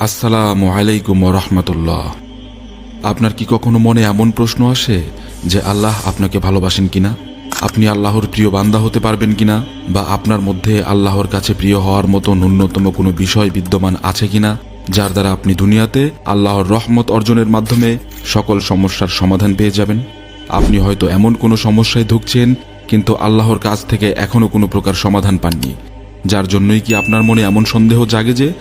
আসসালামু আলাইকুম রহমতুল্লাহ। আপনার কি কখনো মনে এমন প্রশ্ন আসে যে আল্লাহ আপনাকে ভালোবাসেন কিনা? আপনি আল্লাহর প্রিয় বান্দা হতে পারবেন কিনা? বা আপনার মধ্যে আল্লাহর কাছে প্রিয় হওয়ার মতো ন্যূনতম কোনো বিষয় বিদ্যমান আছে কিনা? যার দ্বারা আপনি দুনিয়াতে আল্লাহর রহমত অর্জনের মাধ্যমে সকল সমস্যার সমাধান পেয়ে যাবেন। আপনি হয়তো এমন কোনো সমস্যায় ঢুকছেন কিন্তু আল্লাহর কাছ থেকে এখনও কোনো প্রকার সমাধান পাননি। যার জন্যই কি আপনার মনে এমন সন্দেহ জাগে যে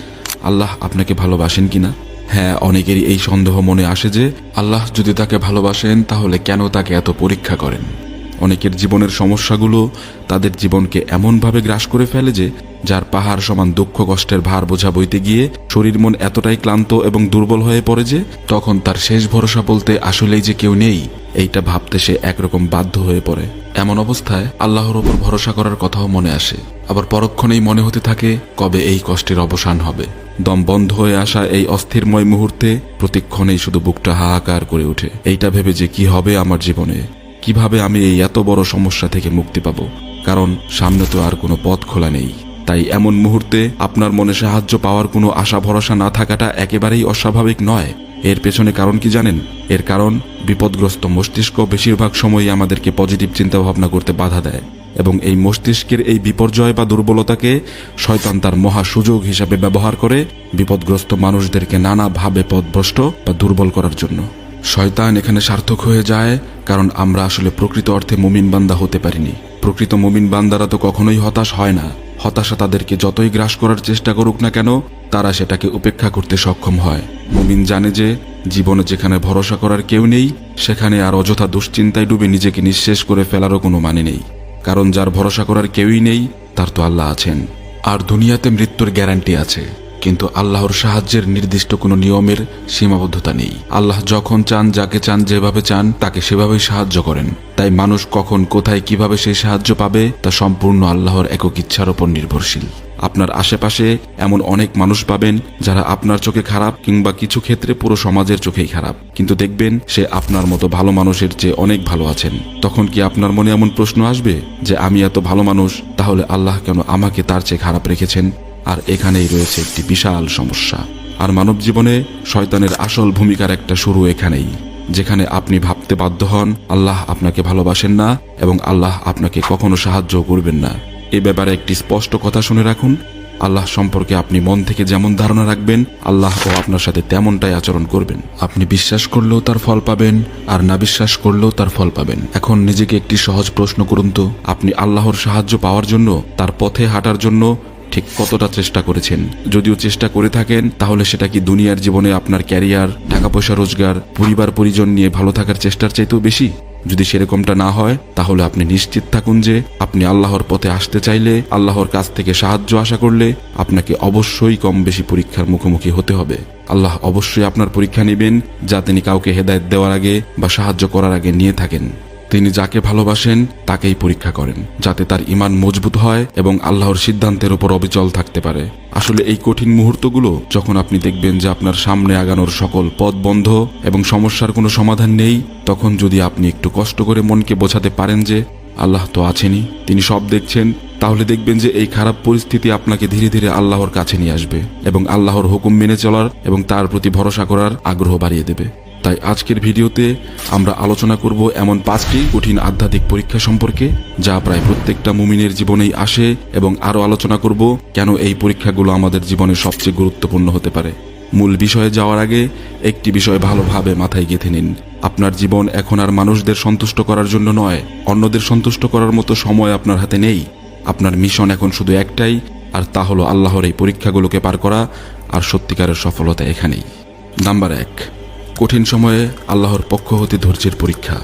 আল্লাহ আপনাকে ভালোবাসেন কিনা? হ্যাঁ অনেকেরই এই সন্দেহ মনে আসে যে, আল্লাহ যদি তাকে ভালোবাসেন, তাহলে কেন তাকে এত পরীক্ষা করেন? অনেকের জীবনের সমস্যাগুলো তাদের জীবনকে এমনভাবে গ্রাস করে ফেলে যে, যার পাহাড় সমান দুঃখ কষ্টের ভার বোঝা বইতে গিয়ে শরীর মন এতটাই ক্লান্ত এবং দুর্বল হয়ে পড়ে যে, তখন তার শেষ ভরসা বলতে আসলেই যে কেউ নেই, এইটা ভাবতে সে একরকম বাধ্য হয়ে পড়ে। এমন অবস্থায় আল্লাহর ওপর ভরসা করার কথাও মনে আসে। আবার পরক্ষণেই মনে হতে থাকে, কবে এই কষ্টের অবসান হবে? দম বন্ধ হয়ে আসা এই অস্থিরময় মুহূর্তে প্রতিক্ষণেই শুধু বুকটা হাহাকার করে ওঠে। এইটা ভেবে যে কি হবে আমার জীবনে? কীভাবে আমি এই এত বড় সমস্যা থেকে মুক্তি পাব? কারণ সামনে তো আর কোনো পথ খোলা নেই। তাই এমন মুহূর্তে আপনার মনে সাহায্য পাওয়ার কোনো আশা ভরসা না থাকাটা একেবারেই অস্বাভাবিক নয়। এর পেছনে কারণ কি জানেন? এর কারণ, বিপদগ্রস্ত মস্তিষ্ক বেশিরভাগ সময়ই আমাদেরকে পজিটিভ চিন্তা ভাবনা করতে বাধা দেয় এবং এই মস্তিষ্কের এই বিপর্যয় বা দুর্বলতাকে শয়তান তার মহা সুযোগ হিসাবে ব্যবহার করে বিপদগ্রস্ত মানুষদেরকে নানাভাবে পথভ্রষ্ট বা দুর্বল করার জন্য। শয়তান এখানে সার্থক হয়ে যায় কারণ আমরা আসলে প্রকৃত অর্থে মুমিন বান্দা হতে পারিনি। প্রকৃত মুমিন বান্দারা তো কখনোই হতাশ হয় না। হতাশা তাদেরকে যতই গ্রাস করার চেষ্টা করুক না কেন, তারা সেটাকে উপেক্ষা করতে সক্ষম হয়। মুমিন জানে যে জীবনে যেখানে ভরসা করার কেউ নেই, সেখানে আর অযথা দুশ্চিন্তায় ডুবে নিজেকে নিঃশেষ করে ফেলারও কোনো মানে নেই। কারণ যার ভরসা করার কেউই নেই, তার তো আল্লাহ আছেন। আর দুনিয়াতে মৃত্যুর গ্যারান্টি আছে। কিন্তু আল্লাহর সাহায্যের নির্দিষ্ট কোনো নিয়মের সীমাবদ্ধতা নেই। আল্লাহ যখন চান, যাকে চান, যেভাবে চান, তাকে সেভাবেই সাহায্য করেন। তাই মানুষ কখন, কোথায়, কীভাবে সেই সাহায্য পাবে, তা সম্পূর্ণ আল্লাহর একক ইচ্ছার ওপর নির্ভরশীল। আপনার আশেপাশে এমন অনেক মানুষ পাবেন যারা আপনার চোখে খারাপ কিংবা কিছু ক্ষেত্রে পুরো সমাজের চোখেই খারাপ। কিন্তু দেখবেন সে আপনার মতো ভালো মানুষের চেয়ে অনেক ভালো আছেন। তখন কি আপনার মনে এমন প্রশ্ন আসবে যে, আমি এত ভালো মানুষ, তাহলে আল্লাহ কেন আমাকে তার চেয়ে খারাপ রেখেছেন? আর এখানেই রয়েছে একটি বিশাল সমস্যা। আর মানব জীবনে শয়তানের আসল ভূমিকার একটা শুরু এখানেই, যেখানে আপনি ভাবতে বাধ্য হন, আল্লাহ আপনাকে ভালোবাসেন না এবং আল্লাহ আপনাকে কখনো সাহায্য করবেন না। এ ব্যাপারে একটি স্পষ্ট কথা শুনে রাখুন। আল্লাহ সম্পর্কে আপনি মন থেকে যেমন ধারণা রাখবেন, আল্লাহ ও আপনার সাথে তেমনটাই আচরণ করবেন। আপনি বিশ্বাস করলেও তার ফল পাবেন, আর না বিশ্বাস করলেও তার ফল পাবেন। এখন নিজেকে একটি সহজ প্রশ্ন করুন তো, আপনি আল্লাহর সাহায্য পাওয়ার জন্য, তার পথে হাঁটার জন্য ঠিক কতটা চেষ্টা করেছেন? যদিও চেষ্টা করে থাকেন, তাহলে সেটা কি দুনিয়ার জীবনে আপনার ক্যারিয়ার টাকা পয়সা রোজগার পরিবার পরিজন নিয়ে ভালো থাকার চেষ্টার চাইতেও বেশি? যদি সেরকমটা না হয়, তাহলে আপনি নিশ্চিত থাকুন যে আপনি আল্লাহর পথে আসতে চাইলে, আল্লাহর কাছ থেকে সাহায্য আশা করলে আপনাকে অবশ্যই কম বেশি পরীক্ষার মুখোমুখি হতে হবে। আল্লাহ অবশ্যই আপনার পরীক্ষা নেবেন, যা তিনি কাউকে হেদায়ত দেওয়ার আগে বা সাহায্য করার আগে নিয়ে থাকেন। তিনি যাকে ভালোবাসেন, তাকেই পরীক্ষা করেন, যাতে তার ইমান মজবুত হয় এবং আল্লাহর সিদ্ধান্তের উপর অবিচল থাকতে পারে। আসলে এই কঠিন মুহূর্তগুলো যখন আপনি দেখবেন যে আপনার সামনে আগানোর সকল পথ বন্ধ এবং সমস্যার কোনো সমাধান নেই, তখন যদি আপনি একটু কষ্ট করে মনকে বোঝাতে পারেন যে, আল্লাহ তো আছেনই, তিনি সব দেখছেন, তাহলে দেখবেন যে এই খারাপ পরিস্থিতি আপনাকে ধীরে ধীরে আল্লাহর কাছে নিয়ে আসবে এবং আল্লাহর হুকুম মেনে চলার এবং তার প্রতি ভরসা করার আগ্রহ বাড়িয়ে দেবে। তাই আজকের ভিডিওতে আমরা আলোচনা করব এমন পাঁচটি কঠিন আধ্যাত্মিক পরীক্ষা সম্পর্কে, যা প্রায় প্রত্যেকটা মুমিনের জীবনেই আসে এবং আরও আলোচনা করব কেন এই পরীক্ষাগুলো আমাদের জীবনে সবচেয়ে গুরুত্বপূর্ণ হতে পারে। মূল বিষয়ে যাওয়ার আগে একটি বিষয় ভালোভাবে মাথায় গেঁথে নিন। আপনার জীবন এখন আর মানুষদের সন্তুষ্ট করার জন্য নয়, অন্যদের সন্তুষ্ট করার মতো সময় আপনার হাতে নেই। আপনার মিশন এখন শুধু একটাই, আর তা হলো আল্লাহর এই পরীক্ষাগুলোকে পার করা আর সত্যিকারের সফলতা এখানেই। নাম্বার এক। কঠিন সময়ে আল্লাহর পক্ষ হতে ধৈর্যের পরীক্ষা।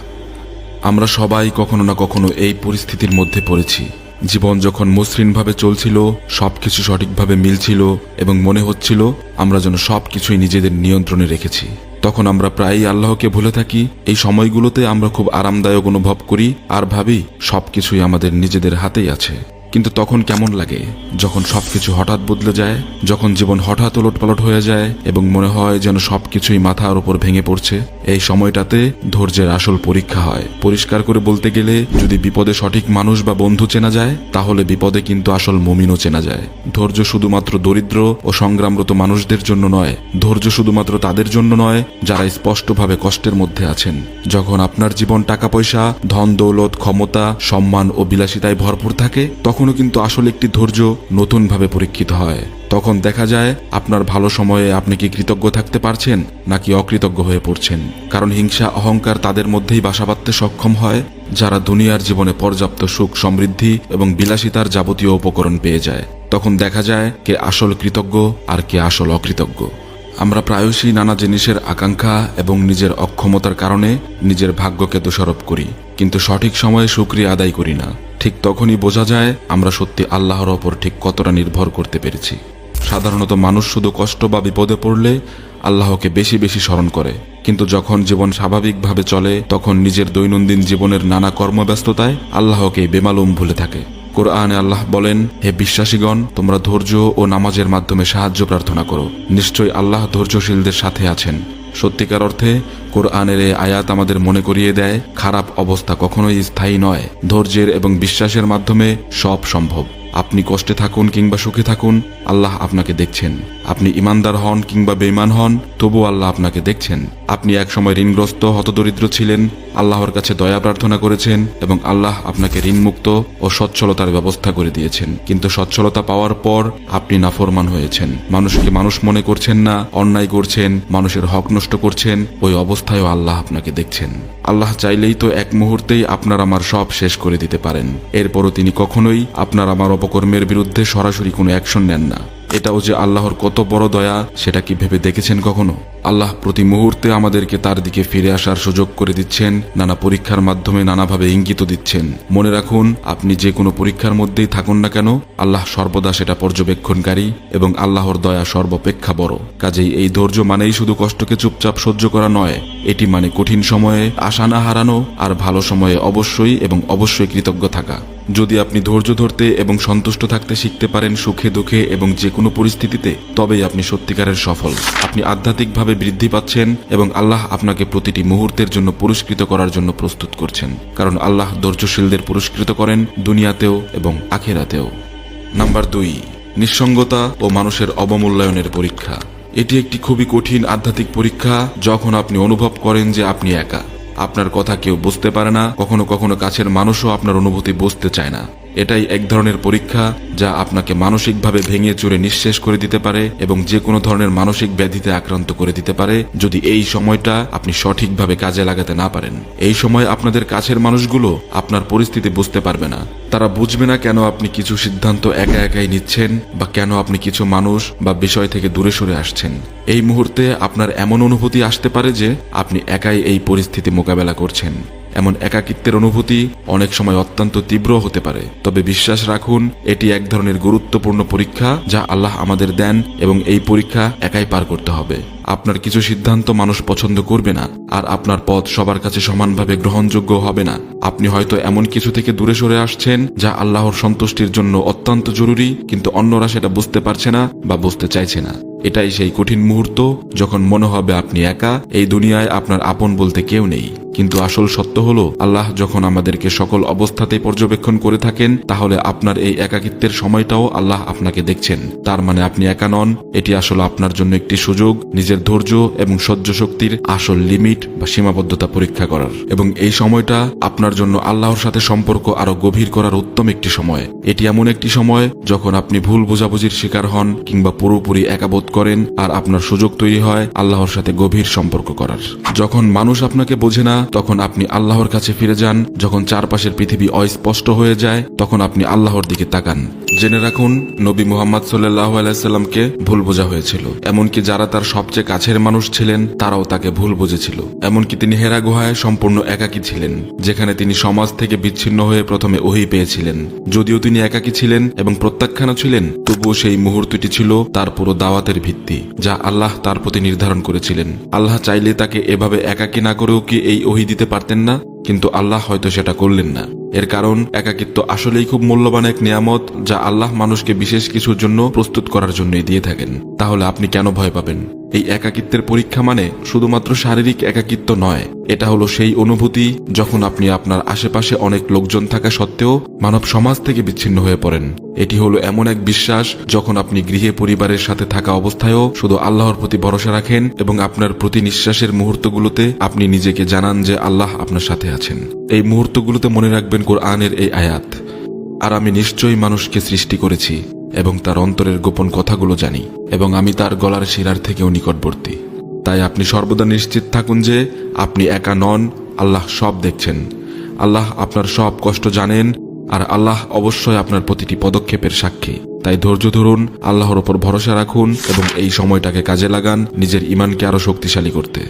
আমরা সবাই কখনো না কখনো এই পরিস্থিতির মধ্যে পড়েছি। জীবন যখন মসৃণভাবে চলছিল সব কিছু সঠিকভাবে মিলছিল এবং মনে হচ্ছিল আমরা যেন সব কিছুই নিজেদের নিয়ন্ত্রণে রেখেছি। তখন আমরা প্রায়ই আল্লাহকে ভুলে থাকি, এই সময়গুলোতে আমরা খুব আরামদায়ক অনুভব করি আর ভাবি সব কিছুই আমাদের নিজেদের হাতেই আছে। কিন্তু তখন কেমন লাগে যখন সবকিছু হঠাৎ বদলে যায়, যখন জীবন হঠাৎ ওলটপালট হয়ে যায় এবং মনে হয় যেন সবকিছুই মাথার উপর ভেঙে পড়ছে? এই সময়টাতে ধৈর্যের আসল পরীক্ষা হয়। পরিষ্কার করে বলতে গেলে, যদি বিপদে সঠিক মানুষ বা বন্ধু চেনা যায়, তাহলে বিপদে কিন্তু আসল মমিনও চেনা যায়। ধৈর্য শুধুমাত্র দরিদ্র ও সংগ্রামরত মানুষদের জন্য নয়, ধৈর্য শুধুমাত্র তাদের জন্য নয়, যারা স্পষ্টভাবে কষ্টের মধ্যে আছেন। যখন আপনার জীবন টাকা পয়সা ধন দৌলত ক্ষমতা, সম্মান ও বিলাসিতায় ভরপুর থাকে তখনও কিন্তু আসলে একটি ধৈর্য নতুনভাবে পরীক্ষিত হয়। তখন দেখা যায়, আপনার ভালো সময়ে আপনি কি কৃতজ্ঞ থাকতে পারছেন, নাকি অকৃতজ্ঞ হয়ে পড়ছেন? কারণ হিংসা, অহংকার তাদের মধ্যেই বাসা বাঁধতে সক্ষম হয়, যারা দুনিয়ার জীবনে পর্যাপ্ত সুখ, সমৃদ্ধি এবং বিলাসিতার যাবতীয় উপকরণ পেয়ে যায়। তখন দেখা যায়, কে আসল কৃতজ্ঞ আর কে আসল অকৃতজ্ঞ। আমরা প্রায়শই নানা জিনিসের আকাঙ্ক্ষা এবং নিজের অক্ষমতার কারণে নিজের ভাগ্যকে দোষারোপ করি, কিন্তু সঠিক সময়ে সুক্রিয়া আদায় করি না। ঠিক তখনই বোঝা যায় আমরা সত্যি আল্লাহর ওপর ঠিক কতটা নির্ভর করতে পেরেছি। সাধারণত মানুষ শুধু কষ্ট বা বিপদে পড়লে আল্লাহকে বেশি বেশি স্মরণ করে, কিন্তু যখন জীবন স্বাভাবিকভাবে চলে, তখন নিজের দৈনন্দিন জীবনের নানা কর্মব্যস্ততায় আল্লাহকে বেমালুম ভুলে থাকে। কোরআনে আল্লাহ বলেন, হে বিশ্বাসীগণ, তোমরা ধৈর্য ও নামাজের মাধ্যমে সাহায্য প্রার্থনা করো। নিশ্চয়ই আল্লাহ ধৈর্যশীলদের সাথে আছেন। সত্যিকার অর্থে, কোরআনের এই আয়াত আমাদের মনে করিয়ে দেয়, খারাপ অবস্থা কখনোই স্থায়ী নয়। ধৈর্যের এবং বিশ্বাসের মাধ্যমে সব সম্ভব। আপনি কষ্টে থাকুন কিংবা সুখে থাকুন, আল্লাহ আপনাকে দেখছেন। আপনি ইমানদার হন কিংবা বেইমান হন, তবু আল্লাহ আপনাকে দেখছেন। আপনি একসময় ঋণগ্রস্ত, হতদরিদ্র ছিলেন, আল্লাহর কাছে দয়া প্রার্থনা করেছেন এবং আল্লাহ আপনাকে ঋণমুক্ত ও সচ্ছলতার ব্যবস্থা করে দিয়েছেন। কিন্তু সচ্ছলতা পাওয়ার পর আপনি নাফরমান হয়েছেন। মানুষকে মানুষ মনে করছেন না, অন্যায় করছেন, মানুষের হক নষ্ট করছেন? ওই অবস্থায়ও আল্লাহ আপনাকে দেখছেন। আল্লাহ চাইলেই তো এক মুহূর্তেই আপনার আমার সব শেষ করে দিতে পারেন। এরপরও তিনি কখনোই আপনার আমার অপকর্মের বিরুদ্ধে সরাসরি কোনো অ্যাকশন নেন না। এটাও যে আল্লাহর কত বড় দয়া, সেটা কি ভেবে দেখেছেন কখনো? আল্লাহ প্রতি মুহূর্তে আমাদেরকে তার দিকে ফিরে আসার সুযোগ করে দিচ্ছেন, নানা পরীক্ষার মাধ্যমে নানাভাবে ইঙ্গিত দিচ্ছেন। মনে রাখুন, আপনি যে কোনো পরীক্ষার মধ্যেই থাকুন না কেন, আল্লাহ সর্বদা সেটা পর্যবেক্ষণকারী এবং আল্লাহর দয়া সর্বাপেক্ষা বড়। কাজেই এই ধৈর্য মানেই শুধু কষ্টকে চুপচাপ সহ্য করা নয়, এটি মানে কঠিন সময়ে আশা না হারানো আর ভালো সময়ে অবশ্যই এবং অবশ্যই কৃতজ্ঞ থাকা। যদি আপনি ধৈর্য ধরতে এবং সন্তুষ্ট থাকতে শিখতে পারেন সুখে দুঃখে এবং যে কোনো পরিস্থিতিতে, তবেই আপনি সত্যিকারের সফল। আপনি আধ্যাত্মিকভাবে বৃদ্ধি পাচ্ছেন এবং আল্লাহ আপনাকে প্রতিটি মুহূর্তের জন্য পুরস্কৃত করার জন্য প্রস্তুত করছেন। কারণ আল্লাহ ধৈর্যশীলদের পুরস্কৃত করেন দুনিয়াতেও এবং আখেরাতেও। নাম্বার দুই, নিঃসঙ্গতা ও মানুষের অবমূল্যায়নের পরীক্ষা। এটি একটি খুবই কঠিন আধ্যাত্মিক পরীক্ষা যখন আপনি অনুভব করেন যে আপনি একা। আপনার কথা কেউ বুঝতে পারে না, কখনো কখনো কাছের মানুষও আপনার অনুভূতি বুঝতে চায় না। এটাই এক ধরনের পরীক্ষা যা আপনাকে মানসিকভাবে ভেঙে চুরে নিঃশেষ করে দিতে পারে এবং যে কোনো ধরনের মানসিক ব্যাধিতে আক্রান্ত করে দিতে পারে যদি এই সময়টা আপনি সঠিকভাবে কাজে লাগাতে না পারেন। এই সময় আপনাদের কাছের মানুষগুলো আপনার পরিস্থিতি বুঝতে পারবে না। তারা বুঝবে না কেন আপনি কিছু সিদ্ধান্ত একা একাই নিচ্ছেন বা কেন আপনি কিছু মানুষ বা বিষয় থেকে দূরে সরে আসছেন। এই মুহূর্তে আপনার এমন অনুভূতি আসতে পারে যে আপনি একাই এই পরিস্থিতি মোকাবেলা করছেন। এমন একাকিত্বের অনুভূতি অনেক সময় অত্যন্ত তীব্র হতে পারে। তবে বিশ্বাস রাখুন, এটি এক ধরনের গুরুত্বপূর্ণ পরীক্ষা যা আল্লাহ আমাদের দেন এবং এই পরীক্ষা একাই পার করতে হবে। আপনার কিছু সিদ্ধান্ত মানুষ পছন্দ করবে না, আর আপনার পথ সবার কাছে সমানভাবে গ্রহণযোগ্য হবে না। আপনি হয়তো এমন কিছু থেকে দূরে সরে আসছেন যা আল্লাহর সন্তুষ্টির জন্য অত্যন্ত জরুরি, কিন্তু অন্যরা সেটা বুঝতে পারছে না বা বুঝতে চাইছে না। এটাই সেই কঠিন মুহূর্ত যখন মনে হবে আপনি একা, এই দুনিয়ায় আপনার আপন বলতে কেউ নেই। কিন্তু আসল সত্য হলো, আল্লাহ যখন আমাদেরকে সকল অবস্থাতে পর্যবেক্ষণ করে থাকেন, তাহলে আপনার এই একাকিত্বের সময়টাও আল্লাহ আপনাকে দেখছেন। তার মানে আপনি একা নন, এটি আসলে আপনার জন্য একটি সুযোগ, নিজের ধৈর্য এবং সহ্য শক্তির আসল লিমিট বা সীমাবদ্ধতা পরীক্ষা করার। এবং এই সময়টা আপনার জন্য আল্লাহর সাথে সম্পর্ক আরও গভীর করার উত্তম একটি সময়। এটি এমন একটি সময় যখন আপনি ভুল বোঝাবুঝির শিকার হন কিংবা পুরোপুরি একাবোধ করেন, আর আপনার সুযোগ তৈরি হয় আল্লাহর সাথে গভীর সম্পর্ক করার। যখন মানুষ আপনাকে বোঝে না তখন আপনি আল্লাহর কাছে ফিরে যান। যখন চারপাশের পৃথিবী অস্পষ্ট হয়ে যায়, তখন আপনি আল্লাহর দিকে তাকান। জেনে রাখুন, নবী মুহাম্মদ সাল্লাহ আলাইসাল্লামকে ভুল বোঝা হয়েছিল। এমনকি যারা তার সবচেয়ে কাছের মানুষ ছিলেন, তারাও তাকে ভুল বুঝেছিল। এমনকি তিনি হেরা গুহায় সম্পূর্ণ একাকী ছিলেন, যেখানে তিনি সমাজ থেকে বিচ্ছিন্ন হয়ে প্রথমে ওহি পেয়েছিলেন। যদিও তিনি একাকী ছিলেন এবং প্রত্যাখ্যানও ছিলেন, তবুও সেই মুহূর্তটি ছিল তার পুরো দাওয়াতের ভিত্তি, যা আল্লাহ তার প্রতি নির্ধারণ করেছিলেন। আল্লাহ চাইলে তাকে এভাবে একাকী না করেও কি এই ওহি দিতে পারতেন না। কিন্তু আল্লাহ হয়তো সেটা করলেন না। এর কারণ, একাকিত্ব আসলেই খুব মূল্যবান এক নিয়ামত যা আল্লাহ মানুষকে বিশেষ কিছুর জন্য প্রস্তুত করার জন্যই দিয়ে থাকেন। তাহলে আপনি কেন ভয় পাবেন? এই একাকিত্বের পরীক্ষা মানে শুধুমাত্র শারীরিক একাকিত্ব নয়, এটা হলো সেই অনুভূতি যখন আপনি আপনার আশেপাশে অনেক লোকজন থাকা সত্ত্বেও মানব সমাজ থেকে বিচ্ছিন্ন হয়ে পড়েন। এটি হলো এমন এক বিশ্বাস যখন আপনি গৃহে পরিবারের সাথে থাকা অবস্থায়ও শুধু আল্লাহর প্রতি ভরসা রাখেন এবং আপনার প্রতি নিঃশ্বাসের মুহূর্তগুলোতে আপনি নিজেকে জানান যে আল্লাহ আপনার সাথে আছেন। এই মুহূর্তগুলোতে মনে রাখবেন কোরআনের এই আয়াত। আর আমি নিশ্চয়ই মানুষকে সৃষ্টি করেছি এবং তার অন্তরের গোপন কথাগুলো জানি এবং আমি তার গলার শিরার থেকেও নিকটবর্তী। তাই আপনি সর্বদা নিশ্চিত থাকুন যে আপনি একা নন, আল্লাহ সব দেখছেন। আল্লাহ আপনার সব কষ্ট জানেন আর আল্লাহ অবশ্যই আপনার প্রতিটি পদক্ষেপের সাক্ষী। তাই ধৈর্য ধরুন, আল্লাহর ওপর ভরসা রাখুন এবং এই সময়টাকে কাজে লাগান নিজের ইমানকে আরও শক্তিশালী করতে।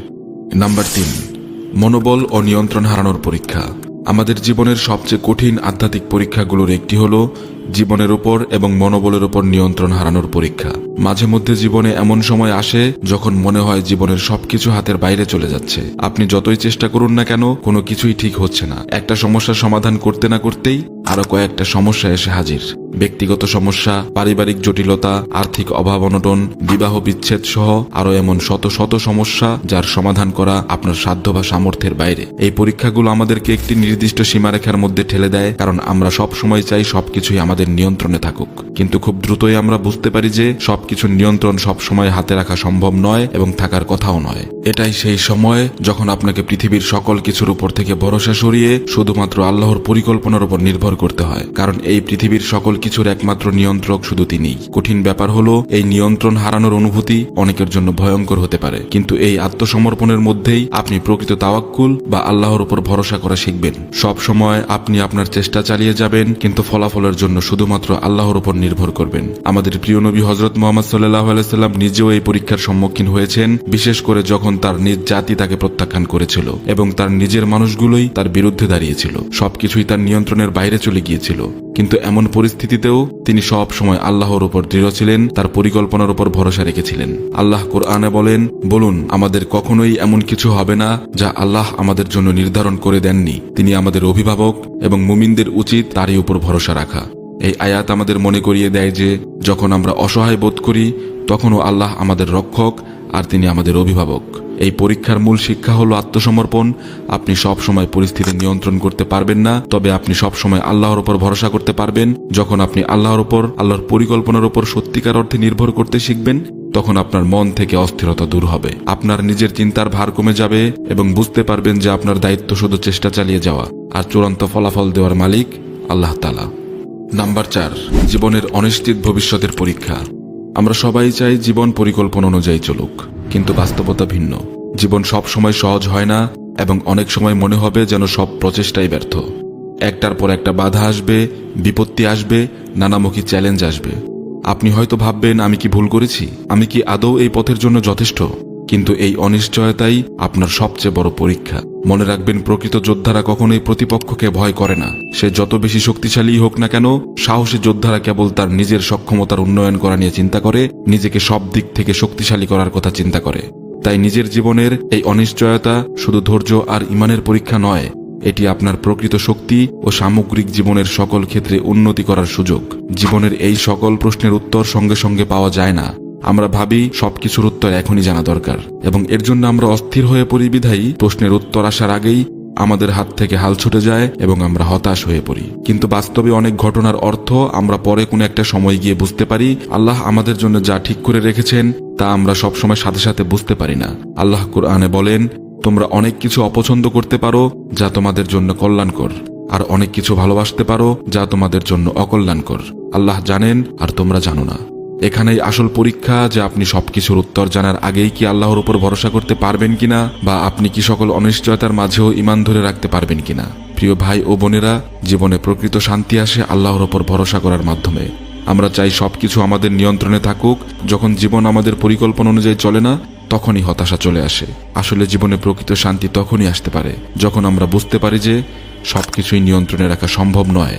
নাম্বার তিন। মনোবল ও নিয়ন্ত্রণ হারানোর পরীক্ষা। আমাদের জীবনের সবচেয়ে কঠিন আধ্যাত্মিক পরীক্ষাগুলোর একটি হল জীবনের উপর এবং মনোবলের উপর নিয়ন্ত্রণ হারানোর পরীক্ষা। মাঝে মধ্যে জীবনে এমন সময় আসে যখন মনে হয় জীবনের সবকিছু হাতের বাইরে চলে যাচ্ছে। আপনি যতই চেষ্টা করুন না কেন, কোনো কিছুই ঠিক হচ্ছে না। একটা সমস্যার সমাধান করতে না করতেই আরও কয়েকটা সমস্যা এসে হাজির। ব্যক্তিগত সমস্যা, পারিবারিক জটিলতা, আর্থিক অভাব অনটন, বিবাহ বিচ্ছেদ সহ আরও এমন শত শত সমস্যা যার সমাধান করা আপনার সাধ্য বা সামর্থ্যের বাইরে। এই পরীক্ষাগুলো আমাদেরকে একটি নির্দিষ্ট সীমারেখার মধ্যে ঠেলে দেয়, কারণ আমরা সব সময় চাই সবকিছুই আমাদের নিয়ন্ত্রণে থাকুক। কিন্তু খুব দ্রুতই আমরা বুঝতে পারি যে সবকিছুর নিয়ন্ত্রণ সব সময় হাতে রাখা সম্ভব নয় এবং থাকার কথাও নয়। এটাই সেই সময় যখন আপনাকে পৃথিবীর সকল কিছুর উপর থেকে ভরসা সরিয়ে শুধুমাত্র আল্লাহর পরিকল্পনার উপর নির্ভর করতে হয়, কারণ এই পৃথিবীর সকল কিছুর একমাত্র নিয়ন্ত্রক শুধু তিনিই। কঠিন ব্যাপার হলো, এই নিয়ন্ত্রণ হারানোর অনুভূতি অনেকের জন্য ভয়ঙ্কর হতে পারে। কিন্তু এই আত্মসমর্পণের মধ্যেই আপনি প্রকৃত তাওয়াক্কুল বা আল্লাহর উপর ভরসা করা শিখবেন। সব সময় আপনি আপনার চেষ্টা চালিয়ে যাবেন, কিন্তু ফলাফলের জন্য শুধুমাত্র আল্লাহর উপর নির্ভর করবেন। আমাদের প্রিয় নবী হজরত মোহাম্মদ সাল্লাহ আলাইসাল্লাম নিজেও এই পরীক্ষার সম্মুখীন হয়েছেন, বিশেষ করে যখন তার নিজ জাতি তাকে প্রত্যাখ্যান করেছিল এবং তার নিজের মানুষগুলোই তার বিরুদ্ধে দাঁড়িয়েছিল। সবকিছুই তার নিয়ন্ত্রণের বাইরে চলে গিয়েছিল। কিন্তু এমন পরিস্থিতিতেও তিনি সব সময় আল্লাহর উপর দৃঢ় ছিলেন, তার পরিকল্পনার উপর ভরসা রেখেছিলেন। আল্লাহ কোরআনে বলেন, বলুন, আমাদের কখনোই এমন কিছু হবে না যা আল্লাহ আমাদের জন্য নির্ধারণ করে দেননি। তিনি আমাদের অভিভাবক এবং মুমিনদের উচিত তারই উপর ভরসা রাখা। এই আয়াত আমাদের মনে করিয়ে দেয় যে, যখন আমরা অসহায় বোধ করি, তখনও আল্লাহ আমাদের রক্ষক আর তিনি আমাদের অভিভাবক। এই পরীক্ষার মূল শিক্ষা হলো আত্মসমর্পণ। আপনি সব সময় পরিস্থিতি নিয়ন্ত্রণ করতে পারবেন না, তবে আপনি সব সময় আল্লাহর উপর ভরসা করতে পারবেন। যখন আপনি আল্লাহর উপর, আল্লাহর পরিকল্পনার উপর সত্যিকার অর্থে নির্ভর করতে শিখবেন, তখন আপনার মন থেকে অস্থিরতা দূর হবে। আপনার নিজের চিন্তার ভার কমে যাবে এবং বুঝতে পারবেন যে আপনার দায়িত্ব শুধু চেষ্টা চালিয়ে যাওয়া আর চূড়ান্ত ফলাফল দেওয়ার মালিক আল্লাহ তালা নাম্বার চার, জীবনের অনিশ্চিত ভবিষ্যতের পরীক্ষা। আমরা সবাই চাই জীবন পরিকল্পনা অনুযায়ী চলুক। কিন্তু বাস্তবতা ভিন্ন। জীবন সব সময় সহজ হয় না এবং অনেক সময় মনে হবে যেন সব প্রচেষ্টাই ব্যর্থ। একটার পর একটা বাধা আসবে, বিপত্তি আসবে, নানামুখী চ্যালেঞ্জ আসবে। আপনি হয়তো ভাববেন, আমি কি ভুল করেছি? আমি কি আদৌ এই পথের জন্য যথেষ্ট? কিন্তু এই অনিশ্চয়তাই আপনার সবচেয়ে বড় পরীক্ষা। মনে রাখবেন, প্রকৃত যোদ্ধারা কখনোই প্রতিপক্ষকে ভয় করে না। সে যত বেশি শক্তিশালী হোক না কেন, সাহসী যোদ্ধারা কেবল তার নিজের সক্ষমতার উন্নয়ন করা নিয়ে চিন্তা করে, নিজেকে সব দিক থেকে শক্তিশালী করার কথা চিন্তা করে। তাই নিজের জীবনের এই অনিশ্চয়তা শুধু ধৈর্য আর ইমানের পরীক্ষা নয়, এটি আপনার প্রকৃত শক্তি ও সামগ্রিক জীবনের সকল ক্ষেত্রে উন্নতি করার সুযোগ। জীবনের এই সকল প্রশ্নের উত্তর সঙ্গে সঙ্গে পাওয়া যায় না। আমরা ভাবি সবকিছুর উত্তর এখনই জানা দরকার, এবং এর জন্য আমরা অস্থির হয়ে পড়ি বিধায়ী। প্রশ্নের উত্তর আসার আগেই আমাদের হাত থেকে হাল ছুটে যায় এবং আমরা হতাশ হয়ে পড়ি। কিন্তু বাস্তবে অনেক ঘটনার অর্থ আমরা পরে কোনো একটা সময় গিয়ে বুঝতে পারি, আল্লাহ আমাদের জন্য যা ঠিক করে রেখেছেন, তা আমরা সবসময় সাথে সাথে বুঝতে পারি না। আল্লাহ কোরআনে বলেন, তোমরা অনেক কিছু অপছন্দ করতে পারো, যা তোমাদের জন্য কল্যাণকর, আর অনেক কিছু ভালোবাসতে পারো, যা তোমাদের জন্য অকল্যাণকর। আল্লাহ জানেন, আর তোমরা জানো না। এখানেই আসল পরীক্ষা যে আপনি সবকিছুর উত্তর জানার আগেই কি আল্লাহর উপর ভরসা করতে পারবেন কিনা, বা আপনি কি সকল অনিশ্চয়তার মাঝেও ইমান ধরে রাখতে পারবেন কিনা। প্রিয় ভাই ও বোনেরা, জীবনে প্রকৃত শান্তি আসে আল্লাহর উপর ভরসা করার মাধ্যমে। আমরা চাই সবকিছু আমাদের নিয়ন্ত্রণে থাকুক, যখন জীবন আমাদের পরিকল্পনা অনুযায়ী চলে না, তখনই হতাশা চলে আসে। আসলে জীবনে প্রকৃত শান্তি তখনই আসতে পারে, যখন আমরা বুঝতে পারি যে সবকিছুই নিয়ন্ত্রণে রাখা সম্ভব নয়।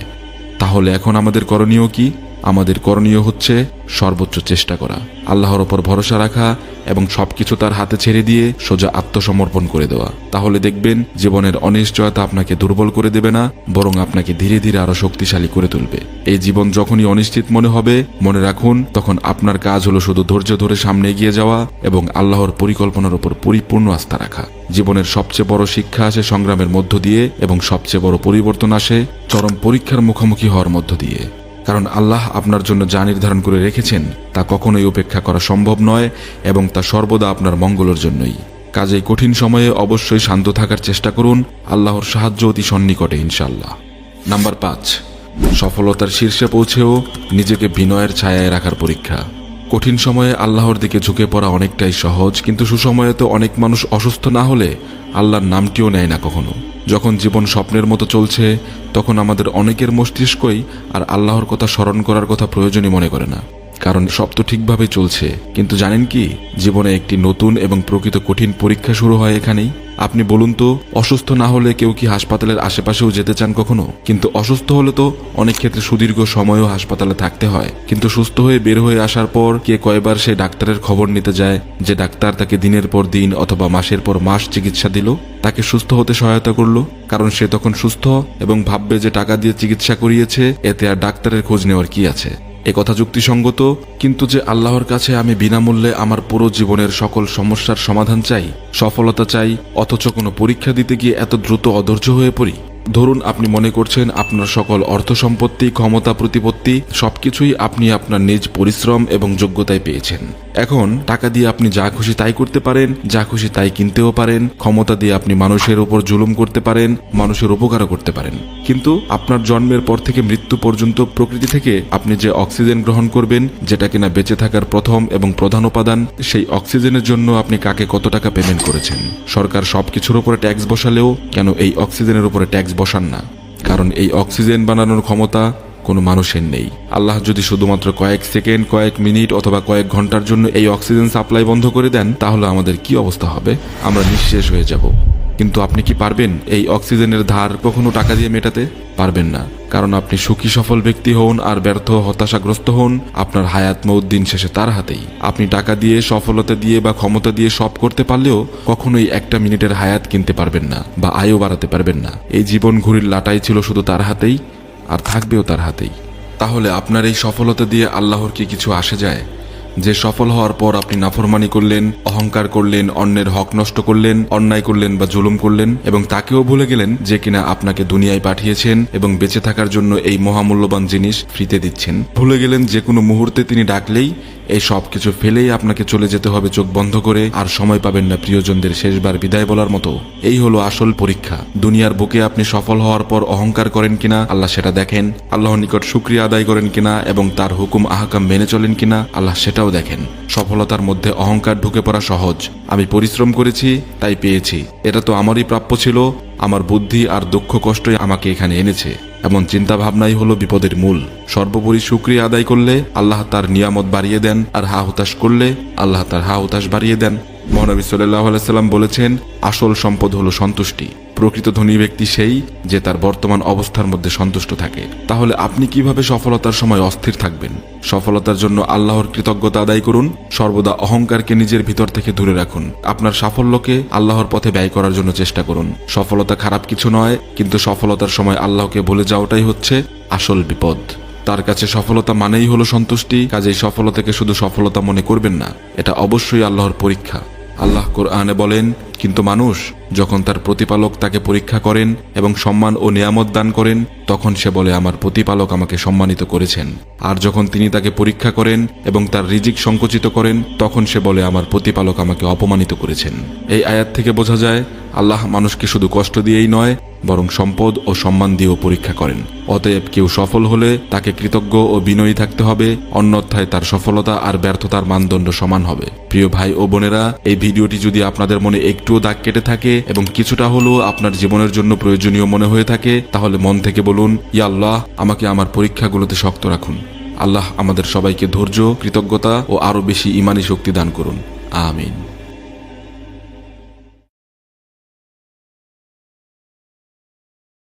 তাহলে এখন আমাদের করণীয় কি? আমাদের করণীয় হচ্ছে সর্বোচ্চ চেষ্টা করা, আল্লাহর ওপর ভরসা রাখা এবং সবকিছু তার হাতে ছেড়ে দিয়ে সোজা আত্মসমর্পণ করে দেওয়া। তাহলে দেখবেন জীবনের অনিশ্চয়তা আপনাকে দুর্বল করে দেবে না, বরং আপনাকে ধীরে ধীরে আরও শক্তিশালী করে তুলবে। এই জীবন যখনই অনিশ্চিত মনে হবে, মনে রাখুন, তখন আপনার কাজ হলো শুধু ধৈর্য ধরে সামনে এগিয়ে যাওয়া এবং আল্লাহর পরিকল্পনার উপর পরিপূর্ণ আস্থা রাখা। জীবনের সবচেয়ে বড় শিক্ষা আসে সংগ্রামের মধ্য দিয়ে এবং সবচেয়ে বড় পরিবর্তন আসে চরম পরীক্ষার মুখোমুখি হওয়ার মধ্য দিয়ে। কারণ আল্লাহ আপনার জন্য যা নির্ধারণ করে রেখেছেন, তা কখনোই উপেক্ষা করা সম্ভব নয় এবং তা সর্বদা আপনার মঙ্গলের জন্যই। কাজেই কঠিন সময়ে অবশ্যই শান্ত থাকার চেষ্টা করুন, আল্লাহর সাহায্য অতি সন্নিকটে ইনশাল্লাহ নাম্বার পাঁচ, সফলতার শীর্ষে পৌঁছেও নিজেকে বিনয়ের ছায়ায় রাখার পরীক্ষা। কঠিন সময়ে আল্লাহর দিকে ঝুঁকে পড়া অনেকটাই সহজ, কিন্তু সুসময়ে তো অনেক মানুষ অসুস্থ না হলে আল্লাহর নামটিও নেয় না কখনো। যখন জীবন স্বপ্নের মতো চলছে, তখন আমাদের অনেকের মস্তিষ্কই আর আল্লাহর কথা স্মরণ করার কথা প্রয়োজনই মনে করে না। কারণ সব তো ঠিকভাবে চলছে। কিন্তু জানেন কি, জীবনে একটি নতুন এবং প্রকৃত কঠিন পরীক্ষা শুরু হয় এখানেই। আপনি বলুন তো, অসুস্থ না হলে কেউ কি হাসপাতালের আশেপাশেও যেতে চান কখনো? কিন্তু অসুস্থ হলে তো অনেক ক্ষেত্রে সুদীর্ঘ সময়ও হাসপাতালে থাকতে হয়। কিন্তু সুস্থ হয়ে বের হয়ে আসার পর কে কয়বার সে ডাক্তারের খবর নিতে যায়, যে ডাক্তার তাকে দিনের পর দিন অথবা মাসের পর মাস চিকিৎসা দিল, তাকে সুস্থ হতে সহায়তা করল, কারণ সে তখন সুস্থ এবং ভাববে যে টাকা দিয়ে চিকিৎসা করিয়েছে, এতে আর ডাক্তারের খোঁজ নেওয়ার কি আছে? কথা যুক্তিসঙ্গত, কিন্তু যে আল্লাহর কাছে আমি বিনামূল্যে আমার পুরো জীবনের সকল সমস্যার সমাধান চাই, সফলতা চাই, অথচ কোনো পরীক্ষা দিতে গিয়ে এত দ্রুত অধৈর্য হয়ে পড়ি। ধরুন আপনি মনে করছেন আপনার সকল অর্থ সম্পত্তি ক্ষমতা, প্রতিপত্তি সবকিছুই আপনি আপনার নিজ পরিশ্রম এবং যোগ্যতায় পেয়েছেন। এখন টাকা দিয়ে আপনি যা খুশি তাই করতে পারেন, যা খুশি তাই কিনতেও পারেন, ক্ষমতা দিয়ে আপনি মানুষের উপর জুলুম করতে পারেন, মানুষের উপকারও করতে পারেন। কিন্তু আপনার জন্মের পর থেকে মৃত্যু পর্যন্ত প্রকৃতি থেকে আপনি যে অক্সিজেন গ্রহণ করবেন, যেটা কিনা বেঁচে থাকার প্রথম এবং প্রধান উপাদান, সেই অক্সিজেনের জন্য আপনি কাকে কত টাকা পেমেন্ট করেছেন? সরকার সবকিছুর উপরে ট্যাক্স বসালেও কেন এই অক্সিজেনের উপরে ট্যাক্স বসান না? কারণ এই অক্সিজেন বানানোর ক্ষমতা কোনো মানুষের নেই। আল্লাহ যদি শুধুমাত্র কয়েক সেকেন্ড, কয়েক মিনিট অথবা কয়েক ঘণ্টার জন্য এই অক্সিজেন সাপ্লাই বন্ধ করে দেন, তাহলে আমাদের কি অবস্থা হবে? আমরা নিঃশেষ হয়ে যাব। কিন্তু আপনি কি পারবেন এই অক্সিজেনের ধার কখনো টাকা দিয়ে মেটাতে? পারবেন না। কারণ আপনি সুখী, সফল ব্যক্তি হন আর ব্যর্থ, হতাশাগ্রস্ত হন, আপনার হায়াত মউদ্দিন শেষে তার হাতেই। আপনি টাকা দিয়ে, সফলতা দিয়ে বা ক্ষমতা দিয়ে সব করতে পারলেও কখনোই একটা মিনিটের হায়াত কিনতে পারবেন না বা আয়ও বাড়াতে পারবেন না। এই জীবন ঘুরির লাটাই ছিল শুধু তার হাতেই। আর থাকবেও তার হাতেই। তাহলে আপনার এই সফলতা দিয়ে আল্লাহর কি কিছু আসে যায়? যে সফল হওয়ার পর আপনি নাফরমানি করলেন, অহংকার করলেন, অন্যের হক নষ্ট করলেন, অন্যায় করলেন বা জুলুম করলেন এবং তাকেও ভুলে গেলেন যে কিনা আপনাকে দুনিয়ায় পাঠিয়েছেন এবং বেঁচে থাকার জন্য এই মহামূল্যবান জিনিস ফ্রিতে দিচ্ছেন। ভুলে গেলেন যে কোনো মুহূর্তে তিনি ডাকলেই এই সব কিছু ফেলেই আপনাকে চলে যেতে হবে চোখ বন্ধ করে, আর সময় পাবেন না প্রিয়জনদের শেষবার বিদায় বলার মতো। এই হলো আসল পরীক্ষা। দুনিয়ার বুকে আপনি সফল হওয়ার পর অহংকার করেন কিনা, আল্লাহ সেটা দেখেন। আল্লাহর নিকট শুক্রিয়া আদায় করেন কিনা এবং তার হুকুম, আহকাম মেনে চলেন কিনা, আল্লাহ সেটাও দেখেন, সফলতার মধ্যে অহংকার ঢুকে পড়া সহজ। আমি পরিশ্রম করেছি, তাই পেয়েছি। এটা তো আমারই প্রাপ্য ছিল, আমার বুদ্ধি আর দুঃখ কষ্টই আমাকে এখানে এনেছে। এমন চিন্তাভাবনাই হলো বিপদের মূল। সর্বোপরি সুক্রিয়া আদায় করলে আল্লাহ তার নিয়ামত বাড়িয়ে দেন, আর হা হুতাশ করলে আল্লাহ তার হা হুতাশ বাড়িয়ে দেন। মহানবী সাল্লাহ আলাইসাল্লাম বলেছেন, আসল সম্পদ হলো সন্তুষ্টি। প্রকৃত ধনী ব্যক্তি সেই যে তার বর্তমান অবস্থার মধ্যে সন্তুষ্ট থাকে। তাহলে আপনি কীভাবে সফলতার সময় অস্থির থাকবেন? সফলতার জন্য আল্লাহর কৃতজ্ঞতা আদায় করুন, সর্বদা অহংকারকে নিজের ভিতর থেকে দূরে রাখুন। আপনার সাফল্যকে আল্লাহর পথে ব্যয় করার জন্য চেষ্টা করুন। সফলতা খারাপ কিছু নয়, কিন্তু সফলতার সময় আল্লাহকে ভুলে যাওয়াটাই হচ্ছে আসল বিপদ। তার কাছে সফলতা মানেই হলো সন্তুষ্টি, কাজেই সফলতাকে শুধু সফলতা মনে করবেন না, এটা অবশ্যই আল্লাহর পরীক্ষা। আল্লাহ কোরআনে বলেন, কিন্তু মানুষ যখন তার প্রতিপালক তাকে পরীক্ষা করেন এবং সম্মান ও নিয়ামত দান করেন, তখন সে বলে, আমার প্রতিপালক আমাকে সম্মানিত করেছেন। আর যখন তিনি তাকে পরীক্ষা করেন এবং তার রিজিক সংকুচিত করেন, তখন সে বলে, আমার প্রতিপালক আমাকে অপমানিত করেছেন। এই আয়াত থেকে বোঝা যায়, আল্লাহ মানুষকে শুধু কষ্ট দিয়েই নয় বরং সম্পদ ও সম্মান দিয়েও পরীক্ষা করেন। অতএব কেউ সফল হলে তাকে কৃতজ্ঞ ও বিনয়ী থাকতে হবে, অন্যথায় তার সফলতা আর ব্যর্থতার মানদণ্ড সমান হবে। প্রিয় ভাই ও বোনেরা, এই ভিডিওটি যদি আপনাদের মনে একটুও দাগ কেটে থাকে এবং কিছুটা হলেও আপনার জীবনের জন্য প্রয়োজনীয় মনে হয়ে থাকে, তাহলে মন থেকে বলুন, ইয়া আল্লাহ, আমাকে আমার পরীক্ষাগুলোতে শক্ত রাখুন। আল্লাহ আমাদের সবাইকে ধৈর্য, কৃতজ্ঞতা ও আরও বেশি ইমানি শক্তি দান করুন। আমিন।